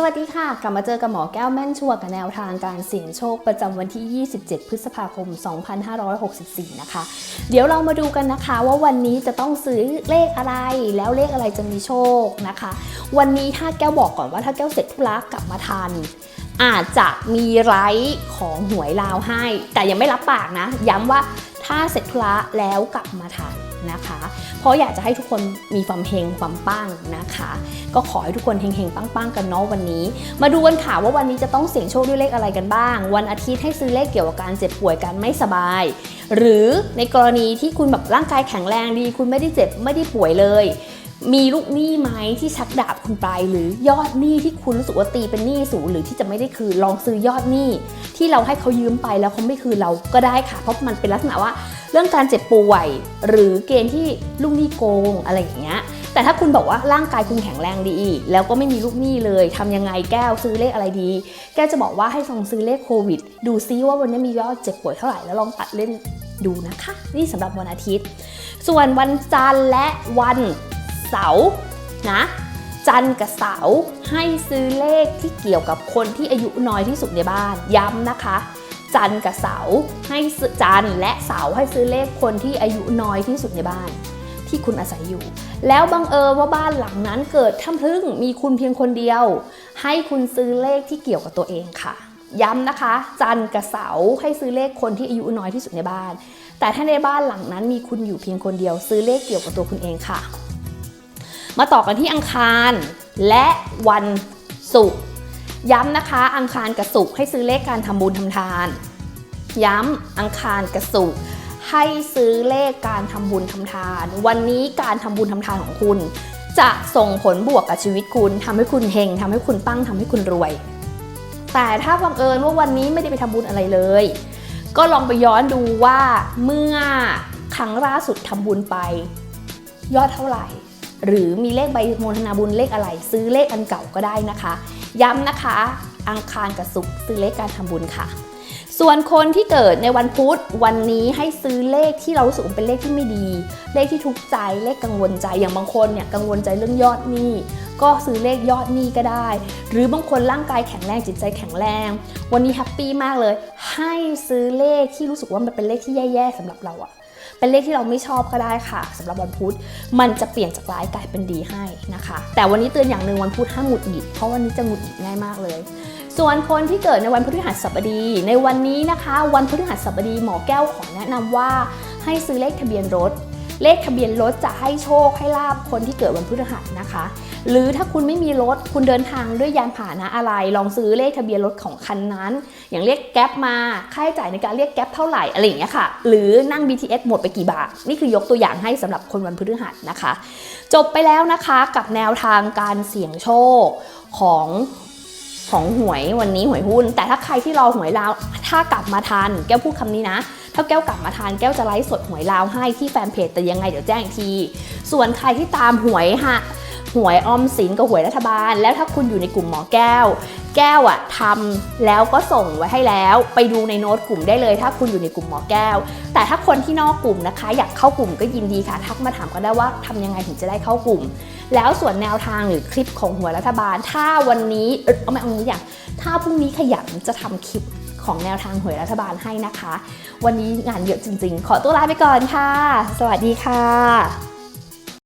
สวัสดีค่ะ กลับมาเจอกับหมอแก้วแม่นชัวกับแนวทางการเสี่ยงโชคประจำวันที่ 27 พฤษภาคม 2564 นะคะ เดี๋ยวเรามาดูกันนะคะว่าวันนี้จะต้องซื้อเลขอะไร แล้วเลขอะไรจะมีโชคนะคะ วันนี้ถ้าแก้วบอกก่อนว่าถ้าแก้วเสร็จธุระกลับมาทัน อาจจะมีไลฟ์ของหวยลาวให้ แต่ยังไม่รับปากนะ ย้ำว่าถ้าเสร็จธุระแล้วกลับมาทัน นะคะ เพราะอยากจะให้ทุกคนมีความเฮงความปังนะคะ ก็ขอให้ทุกคนเฮงๆปังๆกันเนาะวันนี้ มาดูกันค่ะว่าวันนี้จะต้องเสี่ยงโชคด้วยเลขอะไรกันบ้าง วันอาทิตย์ให้ซื้อเลขเกี่ยวกับการเจ็บป่วยการไม่สบาย หรือในกรณีที่คุณแบบร่างกายแข็งแรงดี คุณไม่ได้เจ็บไม่ได้ป่วยเลย มีลูกหนี้ไหมที่ชักดาบคุณไปหรือยอดหนี้ที่คุณรู้สึกว่าตีเป็นหนี้สูงหรือที่จะไม่ได้คืนลองซื้อยอดหนี้ ที่เราให้เขายืมไปแล้วเขาไม่คืนเราก็ได้ค่ะ เพราะมันเป็นลักษณะว่า เรื่องการเจ็บป่วย หรือเกณฑ์ที่ลูกหนี้โกงอะไรอย่างเงี้ยแต่ถ้าคุณบอกว่าร่างกายคุณแข็งแรงดี แล้วก็ไม่มีลูกหนี้เลยทำยังไงแก้วซื้อเลขอะไรดี แก้วจะบอกว่าให้ลองซื้อเลขโควิด ดูซิว่าวันนี้มียอดเจ็บป่วยเท่าไหร่แล้วลองตัดเล่นดูนะคะ นี่สำหรับวันอาทิตย์ ส่วนวันจันทร์และวัน เสาร์นะจันทร์กับเสาร์ให้ซื้อเลขที่เกี่ยวกับคนที่อายุน้อยที่สุดในบ้าน ย้ำนะคะ จันทร์กับเสาร์ให้จันทร์และเสาร์ให้ซื้อเลขคนที่อายุน้อยที่สุดในบ้าน ที่คุณอาศัยอยู่ แล้วบังเอิญว่าบ้านหลังนั้นเกิดท่าพึ่งมีคุณเพียงคนเดียว ให้คุณซื้อเลขที่เกี่ยวกับตัวเองค่ะ ย้ำนะคะ จันทร์กับเสาร์ให้ซื้อเลขคนที่อายุน้อยที่สุดในบ้าน แต่ถ้าในบ้านหลังนั้นมีคุณอยู่เพียงคนเดียว ซื้อเลขเกี่ยวกับตัวคุณเองค่ะ มาต่อกันที่อังคารและวันศุกร์ย้ำนะคะ อังคารกับศุกร์ให้ซื้อเลขการทำบุญทำทาน ย้ำอังคารกับศุกร์ให้ซื้อเลขการทำบุญทำทาน วันนี้การทำบุญทำทานของคุณ จะส่งผลบวกกับชีวิตคุณทำให้คุณเฮงทำให้คุณปั้งทำให้คุณรวย แต่ถ้าบังเอิญว่าวันนี้ไม่ได้ไปทำบุญอะไรเลย ก็ลองไปย้อนดูว่าเมื่อครั้งล่าสุดทำบุญไป ยอดเท่าไหร่ หรือมีเลขใบโมทนาบุญเลขอะไร ซื้อเลขอันเก่าก็ได้นะคะ ย้ำนะคะ อังคารกับศุกร์ซื้อเลขการทำบุญค่ะ ส่วนคนที่เกิดในวันพุธวันนี้ให้ซื้อเลขที่เรารู้สึกเป็นเลขที่ไม่ดี เลขที่ทุกข์ใจเลขกังวลใจอย่างบางคนเนี่ยกังวลใจเรื่องยอดหนี้ก็ซื้อเลขยอดหนี้ก็ได้ หรือบางคนร่างกายแข็งแรงจิตใจแข็งแรง วันนี้แฮปปี้มากเลย ให้ซื้อเลขที่รู้สึกว่ามันเป็นเลขที่แย่ๆสำหรับเราอะ เป็นเลขที่เราไม่ชอบก็ได้ค่ะสำหรับวันพุธมันจะเปลี่ยนจากร้ายกลายเป็นดีให้นะคะ แต่วันนี้เตือนอย่างหนึ่งวันพุธห้ามหงุดหงิดเพราะวันนี้จะหงุดหงิดง่ายมากเลย ส่วนคนที่เกิดในวันพฤหัสบดี ในวันนี้นะคะ วันพฤหัสบดีหมอแก้วขอแนะนำว่าให้ซื้อเลขทะเบียนรถ เลขทะเบียนรถจะให้โชคให้ลาบคนที่เกิดวันพฤหัสนะคะ หรือถ้าคุณไม่มีรถคุณเดินทางด้วยยานพาหนะอะไร ลองซื้อเลขทะเบียนรถของคันนั้น อย่างเรียกแก๊ปมาค่าใช้จ่ายในการเรียกแก๊ปเท่าไหร่อะไรอย่างเงี้ยค่ะ หรือนั่ง BTS หมดไปกี่บาทนี่คือยกตัวอย่างให้สำหรับคนวันพฤหัสนะคะ จบไปแล้วนะคะกับแนวทางการเสี่ยงโชคของของหวยวันนี้หวยหุ้น แต่ถ้าใครที่รอหวยแลาวถ้ากลับมาทันแก้วพูดคำนี้นะ ถ้าแก้วกลับมาทานแก้วจะไลฟ์สดหวยลาวให้ที่แฟนเพจแต่ยังไงเดี๋ยวแจ้งอีกที ส่วนใครที่ตามหวยฮะหวยออมสินกับหวยรัฐบาล แล้วถ้าคุณอยู่ในกลุ่มหมอแก้ว แก้วอะทำแล้วก็ส่งไว้ให้แล้ว ไปดูในโน้ตกลุ่มได้เลย ถ้าคุณอยู่ในกลุ่มหมอแก้ว แต่ถ้าคนที่นอกกลุ่มนะคะ อยากเข้ากลุ่มก็ยินดีค่ะ ทักมาถามก็ได้ว่าทำยังไงถึงจะได้เข้ากลุ่ม แล้วส่วนแนวทางหรือคลิปของหวยรัฐบาล ถ้าวันนี้เออเอาไม่เอางี้อย่างถ้าพรุ่งนี้ขยันจะทำคลิป ของแนวทางหวยรัฐบาลให้นะคะ วันนี้งานเยอะจริง ๆ ขอตัวลาไปก่อนค่ะ สวัสดีค่ะ